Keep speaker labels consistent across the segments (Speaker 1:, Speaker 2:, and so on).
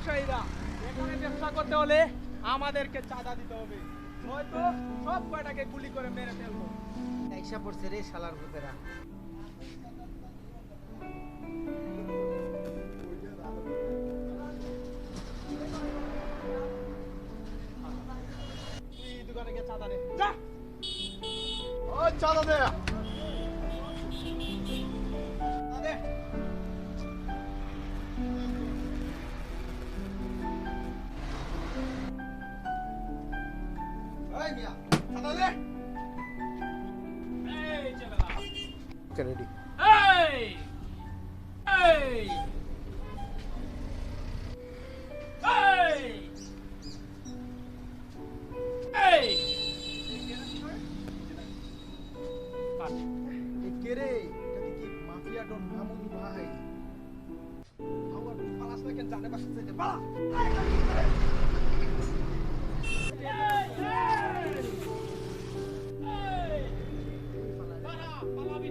Speaker 1: ব্যবসায়ীরা এখানে ব্যবসা করতে হলে আমাদেরকে চাঁদা দিতে হবে। নয়তো সব কয়টাকে গুলি করে মেরে ফেলব।
Speaker 2: আইসা পড়ছে রে শালার ভূতেরা।
Speaker 1: দোকানে গিয়ে চাঁদা নে। যা!
Speaker 3: ও চাঁদা দে
Speaker 1: চাঁদা দে।
Speaker 3: এই মিয়া চাঁদা দে
Speaker 1: এই ছেলেরা
Speaker 2: রেডি
Speaker 1: এই এই এই এই কাট।
Speaker 3: কে রে এটা কি মাফিয়া ডন মামুন ভাই
Speaker 1: আমার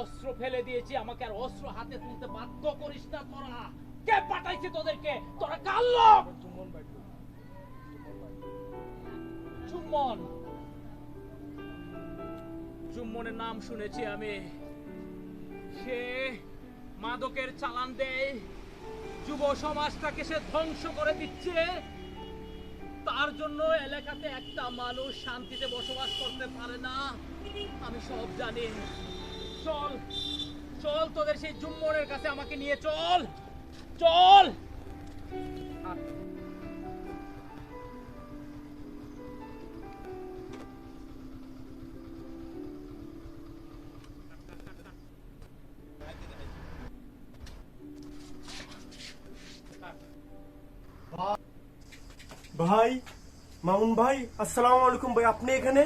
Speaker 1: অস্ত্র ফেলে দিয়েছি, আমাকে আর অস্ত্র হাতে তুলতে বাধ্য করিস না তোরা। কে পাঠাইছে তোদেরকে? তোরা কার লোক?
Speaker 3: চুম্বন
Speaker 1: চুম্বনের নাম শুনেছি আমি। সে মাদকের চালান দেয়, যুব সমাজটাকে সে ধ্বংস করে দিচ্ছে। তার জন্য এলাকাতে একটা মানুষ শান্তিতে বসবাস করতে পারে না। আমি সব জানি। চল চল তোদের সেই জুম্মনের কাছে আমাকে নিয়ে চল চল।
Speaker 4: ভাই মামুন ভাই আসসালামু আলাইকুম ভাই আপনি এখানে?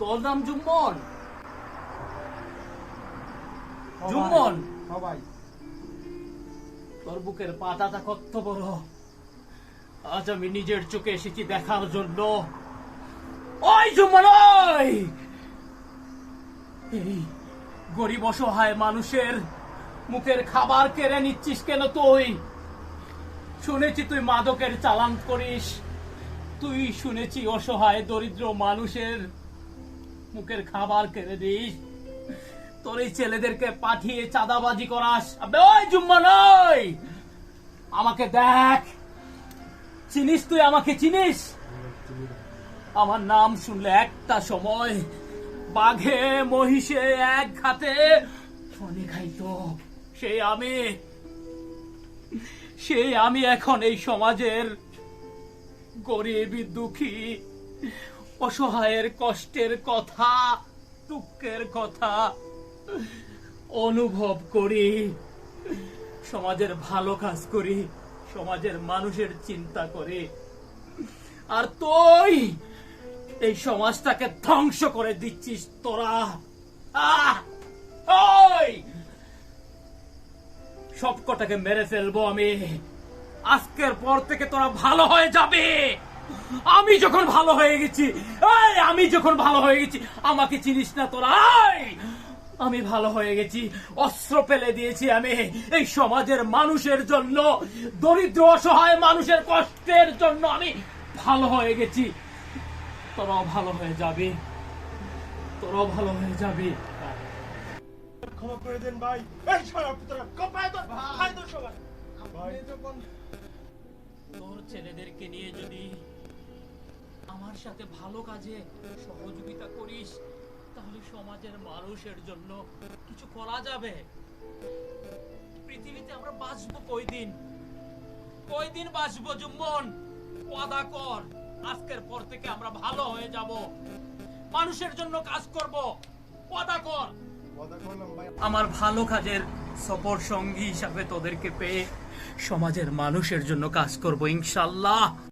Speaker 1: তোর নাম জুম্মন? জুম্মন।
Speaker 3: ভাই
Speaker 1: তোর বুকের পাতাটা কত বড়? আজ আমি নিজের চোখে এসেছি দেখার জন্য। ওই জুম্মন ওই! এই গরিব অসহায় মানুষের মুখের খাবার কেড়ে নিচ্ছিস কেন তুই? শুনেছি তুই মাদকের চালান করিস। তুই শুনেছি অসহায় দরিদ্র মানুষের মুখের খাবার কেড়ে দিস। তোর এই ছেলেদেরকে পাঠিয়ে চাঁদাবাজি করাস। জুম্মা নয়! আমাকে দেখ। চিনিস তুই? আমাকে চিনিস? আমার নাম শুনলে একটা সময় বাঘে, মহিষে এক ঘাতে ফোনে খাইতো। আমি সেই আমি এখন এই সমাজের গরিব, দুঃখী, অসহায়ের কষ্টের কথা, দুঃখের কথা অনুভব করি। সমাজের ভালো কাজ করি, সমাজের মানুষের চিন্তা করি। আর তুই এই সমাজটাকে ধ্বংস করে দিচ্ছিস তোরা। আহ! ওই! সব কটাকে মেরে ফেলব আমি। আজকের পর থেকে তোরা ভালো হয়ে যাবে। আমি যখন ভালো হয়ে গেছি আমি যখন ভালো হয়ে গেছি, আমাকে চিনিস না তোরা! আমি ভালো হয়ে গেছি অস্ত্র ফেলে দিয়েছি আমি এই সমাজের মানুষের জন্য দরিদ্র অসহায় মানুষের কষ্টের জন্য আমি ভালো হয়ে গেছি। তোরাও ভালো হয়ে যাবে তোরাও ভালো হয়ে যাবে।
Speaker 4: ক্ষমা করে দেন ভাই। এই শালা পুত্রা কপায় তো ভাই তো সবাই। ভাই।
Speaker 3: যখন
Speaker 1: তোর ছেলেদেরকে নিয়ে যদি আমার সাথে ভালো কাজে সহযোগিতা করিস তাহলে সমাজের মানুষের জন্য কিছু করা যাবে? পৃথিবীতে আমরা বাঁচবো কয়দিন? কয়দিন বাঁচবো জুম্মন? ওয়াদা কর আজকের পর থেকে আমরা ভালো হয়ে যাব। মানুষের জন্য কাজ করব ওয়াদা কর। আমার ভালো কাজের সফর সঙ্গী হিসাবে তোদেরকে পেয়ে সমাজের মানুষের জন্য কাজ করব ইনশাল্লাহ।